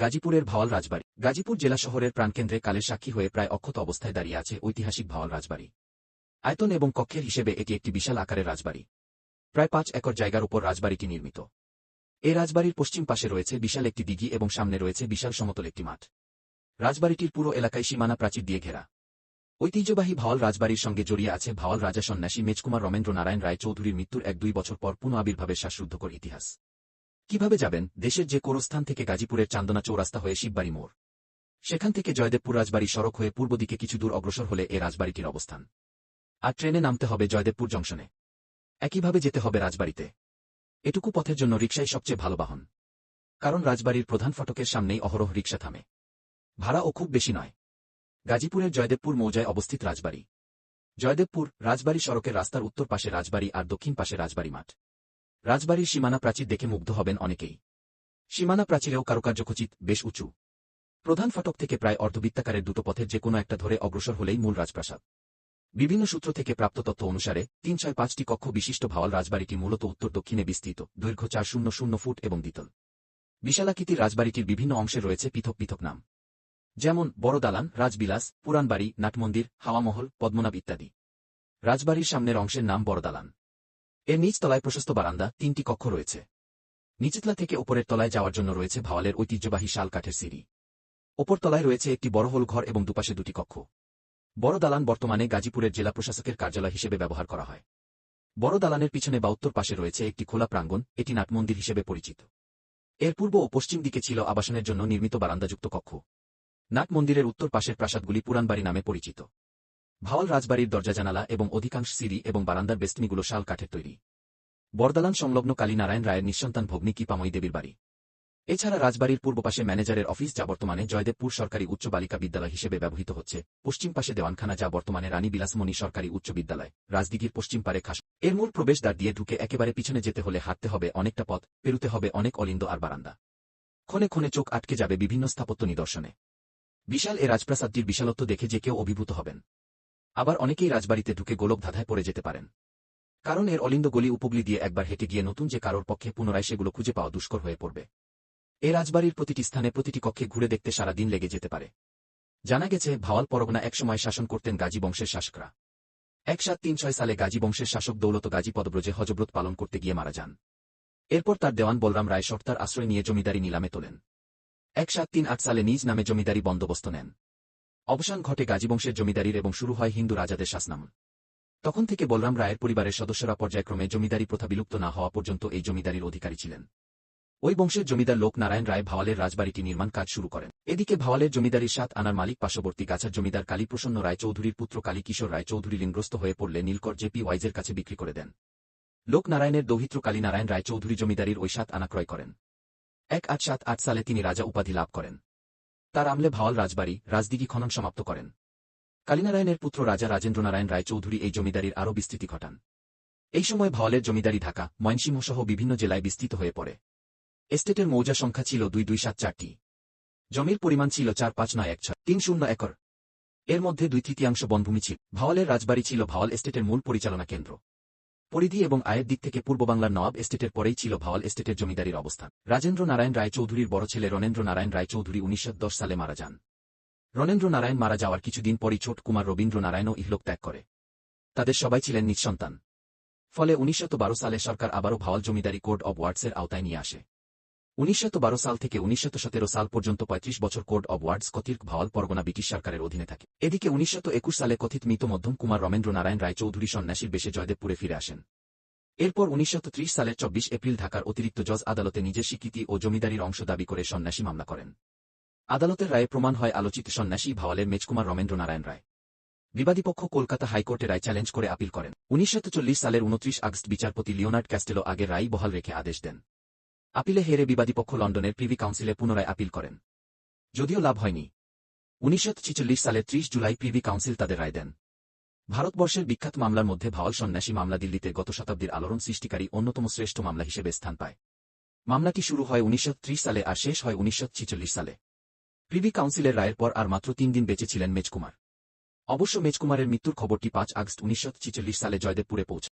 গাজীপুরের ভাওয়াল রাজবাড়ি। গাজীপুর জেলা শহরের প্রাণকেন্দ্রে কালের সাক্ষী হয়ে প্রায় অক্ষত অবস্থায় দাঁড়িয়ে আছে ঐতিহাসিক ভাওয়াল রাজবাড়ি। আয়তন এবং কক্ষের হিসেবে এটি একটি বিশাল আকারের রাজবাড়ি। প্রায় পাঁচ একর জায়গার উপর রাজবাড়িটি নির্মিত। এই রাজবাড়ির পশ্চিম পাশে রয়েছে বিশাল একটি দিঘি এবং সামনে রয়েছে বিশাল সমতল একটি মাঠ। রাজবাড়িটির পুরো এলাকায় সীমানা প্রাচীর দিয়ে ঘেরা। ঐতিহ্যবাহী ভাওয়াল রাজবাড়ির সঙ্গে জড়িয়ে আছে ভাওয়াল রাজা সন্ন্যাসী মেজকুমার রমেন্দ্র নারায়ণ রায় চৌধুরীর মৃত্যুর এক দুই বছর পর পুনঃ আবির্ভাবের শ্বাসরুদ্ধকর ইতিহাস। কীভাবে যাবেন? দেশের যে কোরস্থান থেকে গাজীপুরের চান্দনা চৌরাস্তা হয়ে শিববাড়ি মোড়। সেখান থেকে জয়দেবপুর রাজবাড়ি সড়ক হয়ে পূর্ব দিকে কিছু দূর অগ্রসর হলে এ রাজবাড়িটির অবস্থান। আর ট্রেনে নামতে হবে জয়দেবপুর জংশনে। একইভাবে যেতে হবে রাজবাড়িতে। এটুকু পথের জন্য রিকশাই সবচেয়ে ভালো বাহন। কারণ রাজবাড়ির প্রধান ফটকের সামনেই অহরহ রিকশা থামে। ভাড়াও খুব বেশি নয়। গাজীপুরের জয়দেবপুর মৌজায় অবস্থিত রাজবাড়ি। জয়দেবপুর রাজবাড়ি সড়কের রাস্তার উত্তর পাশে রাজবাড়ি আর দক্ষিণ পাশে রাজবাড়ি মাঠ। রাজবাড়ির সীমানা প্রাচীর দেখে মুগ্ধ হবেন অনেকেই। সীমানা প্রাচীরেও কারুকার্যখচিত বেশ উঁচু। প্রধান ফটক থেকে প্রায় অর্ধবৃত্তাকারের দুটো পথের যে কোনো একটা ধরে অগ্রসর হলেই মূল রাজপ্রাসাদ। বিভিন্ন সূত্র থেকে প্রাপ্ত তথ্য অনুসারে তিন ছয় পাঁচটি কক্ষ বিশিষ্ট ভাওয়াল রাজবাড়িটি মূলত উত্তর দক্ষিণে বিস্তৃত, দৈর্ঘ্য চার শূন্য শূন্য ফুট এবং দ্বিতল। বিশালাকৃতির রাজবাড়িটির বিভিন্ন অংশে রয়েছে পৃথক পৃথক নাম। যেমন বড় দালান রাজবিলাস, পুরাণবাড়ি, নাটমন্দির, হাওয়ামহল, পদ্মনাভ ইত্যাদি। রাজবাড়ির সামনের অংশের নাম বড় দালান এর নিচ তলায় প্রশস্ত বারান্দা, তিনটি কক্ষ রয়েছে। নিচতলা থেকে ওপরের তলায় যাওয়ার জন্য রয়েছে ভাওয়ালের ঐতিহ্যবাহী শাল কাঠের সিঁড়ি। ওপর তলায় রয়েছে একটি বড় হোল ঘর এবং দুপাশে দুটি কক্ষ। বড় দালান বর্তমানে গাজীপুরের জেলা প্রশাসকের কার্যালয় হিসেবে ব্যবহার করা হয়। বড় দালানের পিছনে বা উত্তর পাশে রয়েছে একটি খোলা প্রাঙ্গণ, এটি নাটমন্দির হিসেবে পরিচিত। এর পূর্ব ও পশ্চিম দিকে ছিল আবাসনের জন্য নির্মিত বারান্দাযুক্ত কক্ষ। নাট মন্দিরের উত্তর পাশের প্রাসাদগুলি পুরানবাড়ি নামে পরিচিত। ভাওয়াল রাজবাড়ির দরজা জানালা এবং অধিকাংশ সিঁড়ি এবং বারান্দার বেষ্টনীগুলো শাল কাঠের তৈরি। বরদালান সংলগ্ন কালীনারায়ণ রায়ের নিঃসন্তান ভগ্নী কিপাময়ী দেবীর বাড়ি। এছাড়া রাজবাড়ির পূর্ব পাশে ম্যানেজারের অফিস যা বর্তমানে জয়দেবপুর সরকারি উচ্চ বালিকা বিদ্যালয় হিসেবে ব্যবহৃত হচ্ছে, পশ্চিম পাশে দেওয়ানখানা যা বর্তমানে রানী বিলাসমণি সরকারি উচ্চ বিদ্যালয়, রাজদিঘির পশ্চিম পারে খাস এর মূল প্রবেশদ্বার দিয়ে ঢুকে একেবারে পিছনে যেতে হলে হাঁটতে হবে অনেকটা পথ, পেরুতে হবে অনেক অলিন্দ আর বারান্দা। ক্ষণে ক্ষণে চোখ আটকে যাবে বিভিন্ন স্থাপত্য নিদর্শনে। বিশাল এ রাজপ্রাসাদটির বিশালত্ব দেখে যে কেউ অভিভূত হবেন। আবার অনেকেই রাজবাড়িতে ঢুকে গোলক ধাঁধায় পড়ে যেতে পারেন। কারণ এর অলিন্দ গলি উপগলি দিয়ে একবার হেঁটে গিয়ে নতুন যে কারোর পক্ষে পুনরায় সেগুলো খুঁজে পাওয়া দুষ্কর হয়ে পড়বে। এ রাজবাড়ির প্রতিটি স্থানে প্রতিটি কক্ষে ঘুরে দেখতে সারা দিন লেগে যেতে পারে। জানা গেছে, ভাওয়াল পরগনা একসময় শাসন করতেন গাজী বংশের শাসকরা। এক সাত তিন ছয় সালে গাজী বংশের শাসক দৌলত গাজী পদব্রজে হজব্রত পালন করতে গিয়ে মারা যান। এরপর তার দেওয়ান বলরাম রায় সর্তার আশ্রয় নিয়ে জমিদারি নিলামে তোলেন। এক সাত তিন আট সালে নিজ নামে জমিদারি বন্দোবস্ত নেন। অবসান ঘটে গাজীবংশের জমিদারির এবং শুরু হয় হিন্দু রাজাদের শাসনাম তখন থেকে বলরাম রায়ের পরিবারের সদস্যরা পর্যায়ক্রমে জমিদারি প্রথা বিলুপ্ত না হওয়া পর্যন্ত এই জমিদারির অধিকারী ছিলেন। ওই বংশের জমিদার লোক নারায়ণ রায় ভাওয়ালের রাজবাড়িটি নির্মাণ কাজ শুরু করেন। এদিকে ভাওয়ালের জমিদারির সাত আনার মালিক পার্শ্ববর্তী গাছার জমিদার কালীপ্রসন্ন রায় চৌধুরীর পুত্র কালী কিশোর রায় চৌধুরী লিঙ্গ্রস্ত হয়ে পড়লে নীলকর জেপি ওয়াইজের কাছে বিক্রি করে দেন। লোক নারায়ণের দৌহিত্র কালীনারায়ণ রায় চৌধুরী জমিদারির ওই সাত আনা ক্রয় করেন। এক আট সাত আট সালে তিনি রাজা উপাধি লাভ করেন। তার আমলে ভাওয়াল রাজবাড়ি, রাজদিঘি খনন সমাপ্ত করেন। কালীনারায়ণের পুত্র রাজা রাজেন্দ্রনারায়ণ রায় চৌধুরী এই জমিদারির আরও বিস্তৃতি ঘটান। এই সময় ভাওয়ালের জমিদারি ঢাকা ময়নসিংহ সহ বিভিন্ন জেলায় বিস্তৃত হয়ে পড়ে। এস্টেটের মৌজা সংখ্যা ছিল দুই দুই সাত চারটি। জমির পরিমাণ ছিল চার পাঁচ নয় এক ছয়, তিন শূন্য একর। এর মধ্যে দুই তৃতীয়াংশ বনভূমি ছিল। ভাওয়ালের রাজবাড়ি ছিল ভাওয়াল এস্টেটের মূল পরিচালনা কেন্দ্র। পরিধি এবং আয়ের দিক থেকে পূর্ব বাংলার নবাব এস্টেটের পরেই ছিল ভাওয়াল এস্টেটের জমিদারির অবস্থান। রাজেন্দ্র নারায়ণ রায়চৌধুরীর বড় ছেলে রণেন্দ্র নারায়ণ রায়চৌধুরী উনিশশো দশ সালে মারা যান। রণেন্দ্র নারায়ণ মারা যাওয়ার কিছুদিন পরই ছোট কুমার রবীন্দ্র নারায়ণও ইহলোক ত্যাগ করে। তাদের সবাই ছিলেন নিঃসন্তান। ফলে উনিশশো সালে সরকার আবারও ভাওয়াল জমিদারি কোড অব ওয়ার্ডসের আওতায় নিয়ে আসে। উনিশশো সাল থেকে উনিশশো সতেরো সাল পর্যন্ত ৩৫ বছর কোর্ট অব ওয়ার্ডস কথিত ভাওয়াল পরগনা ব্রিটিশ সরকারের অধীনে থাকে। এদিকে উনিশশো একুশ সালে কথিত মৃত মধ্যম কুমার রমেন্দ্র নারায়ণ রায় চৌধুরী সন্ন্যাসীর বেশে জয়দেবপুরে ফিরে আসেন। এরপর উনিশশো ত্রিশ সালের চব্বিশ এপ্রিল ঢাকার অতিরিক্ত জজ আদালতে নিজের স্বীকৃতি ও জমিদারির অংশ দাবি করে সন্ন্যাসী মামলা করেন। আদালতের রায়ে প্রমাণ হয় আলোচিত সন্ন্যাসী ভাওয়ালের মেজকুমার রমেন্দ্র নারায়ণ রায়। বিবাদীপক্ষ কলকাতা হাইকোর্টে রায় চ্যালেঞ্জ করে আপিল করেন। উনিশশো সালের উনত্রিশ আগস্ট বিচারপতি লিওনার্ড ক্যাস্টেলো আগের রায় বহাল রেখে আদেশ দেন। আপিলে হেরে বিবাদীপক্ষ লন্ডনের প্রিভি কাউন্সিলে পুনরায় আপিল করেন। যদিও লাভ হয়নি। উনিশশো ছেচল্লিশ সালে ত্রিশ জুলাই প্রিভি কাউন্সিল তাদের রায় দেন। ভারতবর্ষের বিখ্যাত মামলার মধ্যে ভাওয়াল সন্ন্যাসী মামলা দিল্লিতে গত শতাব্দীর আলোড়ন সৃষ্টিকারী অন্যতম শ্রেষ্ঠ মামলা হিসেবে স্থান পায়। মামলাটি শুরু হয় উনিশশো ত্রিশ সালে আর শেষ হয় উনিশশো ছেচল্লিশ সালে। প্রিভি কাউন্সিলের রায়ের পর আর মাত্র তিন দিন বেঁচে ছিলেন মেজকুমার। অবশ্য মেজকুমারের মৃত্যুর খবরটি পাঁচ আগস্ট উনিশশো ছেচল্লিশ সালে জয়দেবপুরে পৌঁছে